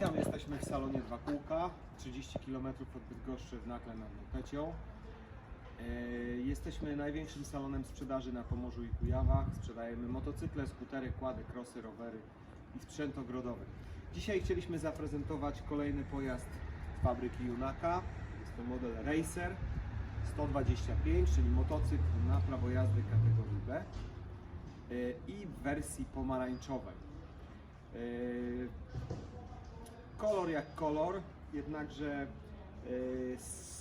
Witam, jesteśmy w salonie Dwa Kółka, 30 km od Bydgoszczy w Nakle nad Notecią. E, Jesteśmy największym salonem sprzedaży na Pomorzu i Kujawach. Sprzedajemy motocykle, skutery, kłady, krosy, rowery i sprzęt ogrodowy. Dzisiaj chcieliśmy zaprezentować kolejny pojazd z fabryki Junaka. Jest to model Racer 125, czyli motocykl na prawo jazdy kategorii B e, i w wersji pomarańczowej. E, kolor jak kolor, jednakże y,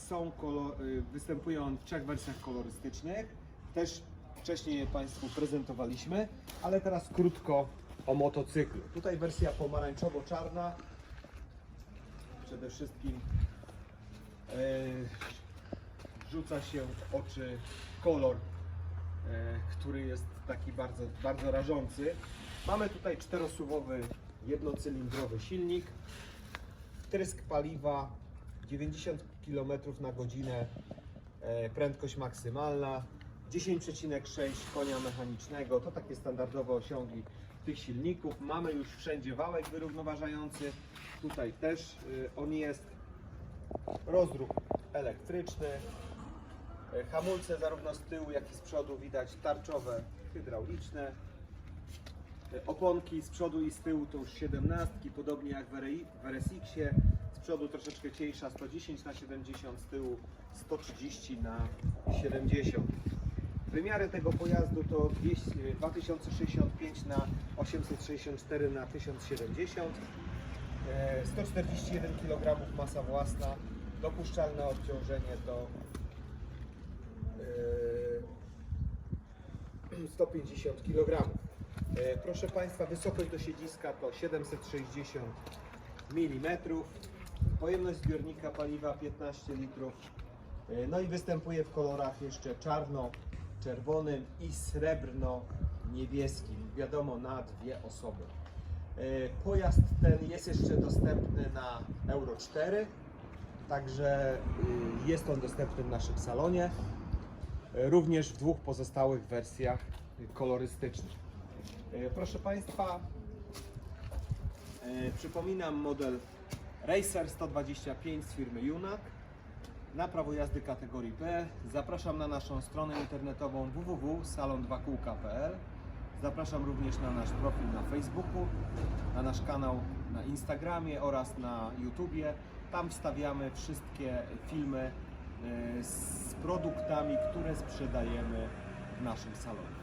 są kolor, y, występuje on w trzech wersjach kolorystycznych. Też wcześniej je Państwu prezentowaliśmy, ale teraz krótko o motocyklu. Tutaj wersja pomarańczowo-czarna. Przede wszystkim y, rzuca się w oczy kolor, który jest taki bardzo, bardzo rażący. Mamy tutaj czterosuwowy jednocylindrowy silnik, trysk paliwa 90 km na godzinę, e, prędkość maksymalna, 10,6 konia mechanicznego, to takie standardowe osiągi tych silników. Mamy już wszędzie wałek wyrównoważający, tutaj też y, on jest, rozruch elektryczny, e, hamulce zarówno z tyłu jak i z przodu widać tarczowe, hydrauliczne, E, Oponki z przodu i z tyłu to już 17, podobnie jak w RSX-ie. Z przodu troszeczkę cieńsza 110 na 70, z tyłu 130 na 70. Wymiary tego pojazdu to 200, 2065 na 864 na 1070. E, 141 kg masa własna. Dopuszczalne obciążenie e, 150 kg. E, Proszę Państwa, wysokość do siedziska to 760 mm. Pojemność zbiornika paliwa 15 litrów. E, No i występuje w kolorach jeszcze czarno-czerwonym i srebrno-niebieskim. Wiadomo, na dwie osoby. E, Pojazd ten jest jeszcze dostępny na Euro 4, także y, jest on dostępny w naszym salonie. Również w dwóch pozostałych wersjach kolorystycznych. E, Proszę Państwa, e, przypominam model Racer 125 z firmy Junak na prawo jazdy kategorii B. Zapraszam na naszą stronę internetową www.salon2kółka.pl Zapraszam również na nasz profil na Facebooku, na nasz kanał na Instagramie oraz na YouTubie. Tam wstawiamy wszystkie filmy e, z produktami, które sprzedajemy w naszym salonie.